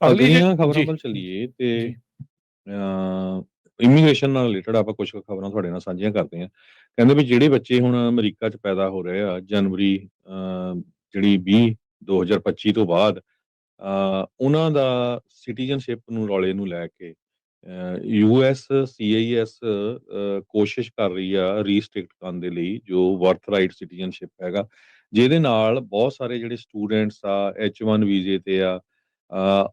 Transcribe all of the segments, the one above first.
ਅਗਲੀਆਂ ਖਬਰਾਂ ਵੱਲ ਚੱਲੀਏ ਤੇ ਇਮੀਗ੍ਰੇਸ਼ਨ ਨਾਲ ਰਿਲੇਟਡ ਆਪਾਂ ਕੁਝ ਖਬਰਾਂ ਤੁਹਾਡੇ ਨਾਲ ਸਾਂਝੀਆਂ ਕਰਦੇ ਹਾਂ। ਕਹਿੰਦੇ ਵੀ ਜਿਹੜੇ ਬੱਚੇ ਹੁਣ ਅਮਰੀਕਾ 'ਚ ਪੈਦਾ ਹੋ ਰਹੇ ਆ ਜਨਵਰੀ ਜਿਹੜੀ 20 2025 ਤੋਂ ਬਾਅਦ ਅ, ਉਹਨਾਂ ਦਾ ਸਿਟੀਜ਼ਨਸ਼ਿਪ ਨੂੰ ਰੌਲੇ ਨੂੰ ਲੈ ਕੇ ਅ, ਯੂਐਸ ਸੀਆਈਐਸ ਅ, ਕੋਸ਼ਿਸ਼ ਕਰ ਰਹੀ ਆ ਰੀਸਟ੍ਰਿਕਟ ਕਰਨ ਦੇ ਲਈ ਜੋ ਬਰਥ ਰਾਈਟ ਸਿਟੀਜ਼ਨਸ਼ਿਪ ਹੈਗਾ ਜਿਹਦੇ ਨਾਲ ਬਹੁਤ ਸਾਰੇ ਜਿਹੜੇ ਸਟੂਡੈਂਟਸ ਆ H1 ਵੀਜ਼ੇ ਤੇ ਆ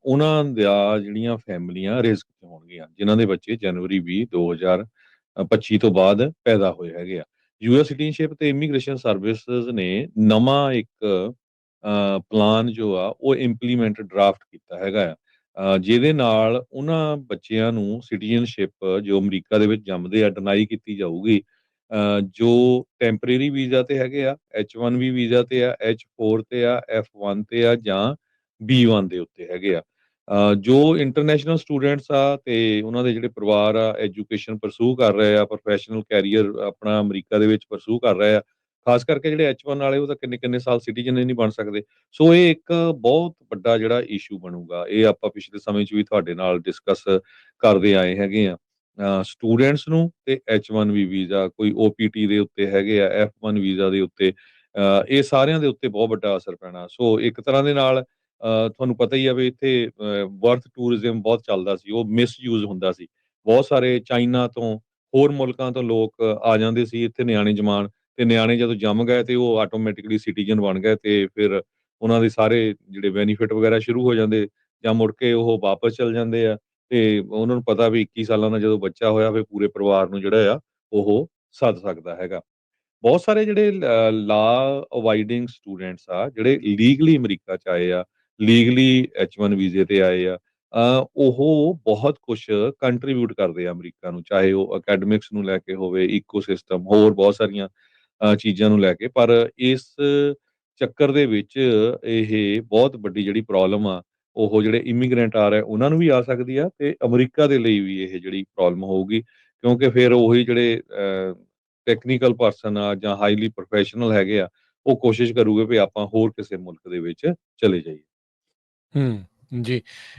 ਉਹਨਾਂ ਦਾ ਜਿਹੜੀਆਂ ਫੈਮਲੀਆਂ ਰਿਸਕ 'ਚ ਹੋਣਗੀਆਂ, ਜਿਨ੍ਹਾਂ ਦੇ ਬੱਚੇ ਜਨਵਰੀ 20 2025 ਤੋਂ ਬਾਅਦ ਪੈਦਾ ਹੋਏ ਹੈਗੇ ਆ। ਯੂਐਸ ਸਿਟੀਜ਼ਨਸ਼ਿਪ ਤੇ ਇਮੀਗ੍ਰੇਸ਼ਨ ਸਰਵਿਸਿਜ਼ ਨੇ ਨਵਾਂ ਇੱਕ ਪਲਾਨ ਜੋ ਆ, ਉਹ ਇੰਪਲੀਮੈਂਟ ਡਰਾਫਟ ਕੀਤਾ ਹੈਗਾ ਆ। ਜਿਹਦੇ ਨਾਲ ਉਹਨਾਂ ਬੱਚਿਆਂ ਨੂੰ ਸਿਟੀਜ਼ਨਸ਼ਿਪ ਜੋ ਅਮਰੀਕਾ ਦੇ ਵਿੱਚ ਜੰਮਦੇ ਆ ਡਿਨਾਈ ਕੀਤੀ ਜਾਊਗੀ। ਜੋ ਟੈਂਪਰੇਰੀ ਵੀਜ਼ਾ ਤੇ ਹੈਗੇ ਆ H1B ਵੀਜ਼ਾ ਤੇ ਆ H4 ਤੇ ਆ F1 ਤੇ ਆ ਜਾਂ B1 ਦੇ ਉੱਤੇ ਹੈਗੇ ਆ। ਜੋ ਇੰਟਰਨੈਸ਼ਨਲ ਸਟੂਡੈਂਟਸ ਆ ਤੇ ਉਹਨਾਂ ਦੇ ਜਿਹੜੇ ਪਰਿਵਾਰ ਆ ਐਜੂਕੇਸ਼ਨ ਪਰਸੂ ਕਰ ਰਹੇ ਆ ਪ੍ਰੋਫੈਸ਼ਨਲ ਕੈਰੀਅਰ ਆਪਣਾ ਅਮਰੀਕਾ ਦੇ ਵਿੱਚ ਪਰਸੂ ਕਰ ਰਹੇ ਆ, ਖਾਸ ਕਰਕੇ ਜਿਹੜੇ H1 ਵਾਲੇ, ਉਹ ਤਾਂ ਕਿੰਨੇ ਕਿੰਨੇ ਸਾਲ ਸਿਟੀਜ਼ਨ ਹੀ ਨਹੀਂ ਬਣ ਸਕਦੇ। ਸੋ ਇਹ ਇੱਕ ਬਹੁਤ ਵੱਡਾ ਜਿਹੜਾ ਇਸ਼ੂ ਬਣੂਗਾ। ਇਹ ਆਪਾਂ ਪਿਛਲੇ ਸਮੇਂ 'ਚ ਵੀ ਤੁਹਾਡੇ ਨਾਲ ਡਿਸਕਸ ਕਰਦੇ ਆਏ ਹੈਗੇ ਆ। ਸਟੂਡੈਂਟਸ ਨੂੰ ਤੇ H1B ਵੀਜ਼ਾ, ਕੋਈ OPT ਦੇ ਉੱਤੇ ਹੈਗੇ ਆ F1 ਵੀਜ਼ਾ ਦੇ ਉੱਤੇ ਇਹ ਸਾਰਿਆਂ ਦੇ ਉੱਤੇ ਬਹੁਤ ਵੱਡਾ ਅਸਰ ਪੈਣਾ। ਸੋ ਇੱਕ ਤਰ੍ਹਾਂ ਦੇ ਨਾਲ ਤੁਹਾਨੂੰ ਪਤਾ ਹੀ ਆ ਵੀ ਇੱਥੇ ਵਰਥ ਟੂਰਿਜ਼ਮ ਬਹੁਤ ਚੱਲਦਾ ਸੀ, ਉਹ ਮਿਸਯੂਜ਼ ਹੁੰਦਾ ਸੀ। ਬਹੁਤ ਸਾਰੇ ਚਾਈਨਾ ਤੋਂ, ਹੋਰ ਮੁਲਕਾਂ ਤੋਂ ਲੋਕ ਆ ਜਾਂਦੇ ਸੀ, ਇੱਥੇ ਨਿਆਣੇ ਜਮਾਨ ਤੇ ਨਿਆਣੇ ਜਦੋਂ ਜੰਮ ਗਏ ਤੇ ਉਹ ਆਟੋਮੈਟਿਕਲੀ ਸਿਟੀਜ਼ਨ ਬਣ ਗਏ ਤੇ ਫਿਰ ਉਹਨਾਂ ਦੇ ਸਾਰੇ ਜਿਹੜੇ ਬੈਨੀਫਿਟ ਵਗੈਰਾ ਸ਼ੁਰੂ ਹੋ ਜਾਂਦੇ ਜਾਂ ਮੁੜ ਕੇ ਉਹ ਵਾਪਸ ਚਲ ਜਾਂਦੇ ਆ ਤੇ ਉਹਨਾਂ ਨੂੰ ਪਤਾ ਵੀ 21 ਸਾਲਾਂ ਦਾ ਜਦੋਂ ਬੱਚਾ ਹੋਇਆ ਫਿਰ ਪੂਰੇ ਪਰਿਵਾਰ ਨੂੰ ਜਿਹੜਾ ਆ ਉਹ ਸੱਦ ਸਕਦਾ ਹੈਗਾ। ਬਹੁਤ ਸਾਰੇ ਜਿਹੜੇ ਲਾ ਅਵਾਈਡਿੰਗ ਸਟੂਡੈਂਟਸ ਆ, ਜਿਹੜੇ ਲੀਗਲੀ ਅਮਰੀਕਾ 'ਚ ਆਏ ਆ ਲੀਗਲੀ H1 ਵੀਜ਼ੇ ਤੇ ਆਏ ਆ ਉਹ ਬਹੁਤ ਕੁਝ ਕੰਟਰੀਬਿਊਟ ਕਰਦੇ ਆ ਅਮਰੀਕਾ ਨੂੰ, ਚਾਹੇ ਉਹ ਅਕੈਡਮਿਕਸ ਨੂੰ ਲੈ ਕੇ ਹੋਵੇ ਇਕੋਸਿਸਟਮ ਹੋਰ ਬਹੁਤ ਸਾਰੀਆਂ ਚੀਜ਼ਾਂ ਨੂੰ ਲੈ ਕੇ, ਪਰ ਇਸ ਚੱਕਰ ਦੇ ਵਿੱਚ ਇਹ ਬਹੁਤ ਵੱਡੀ ਜਿਹੜੀ ਪ੍ਰੋਬਲਮ ਆ, ਉਹ ਜਿਹੜੇ ਇਮੀਗ੍ਰੈਂਟ ਆ ਰਹੇ, ਉਹਨਾਂ ਨੂੰ ਵੀ ਆ ਸਕਦੀ ਆ ਤੇ ਅਮਰੀਕਾ ਦੇ ਲਈ ਵੀ ਇਹ ਜਿਹੜੀ ਪ੍ਰੋਬਲਮ ਹੋਊਗੀ, ਕਿਉਂਕਿ ਫਿਰ ਉਹੀ ਜਿਹੜੇ ਟੈਕਨੀਕਲ ਪਰਸਨ ਆ ਜਾਂ ਹਾਈਲੀ ਪ੍ਰੋਫੈਸ਼ਨਲ ਹੈਗੇ ਆ, ਉਹ ਕੋਸ਼ਿਸ਼ ਕਰੂਗੇ ਵੀ ਆਪਾਂ ਹੋਰ ਕਿਸੇ ਮੁਲਕ ਦੇ ਵਿੱਚ ਚਲੇ ਜਾਈਏ। ਹੂੰ, ਜੀ।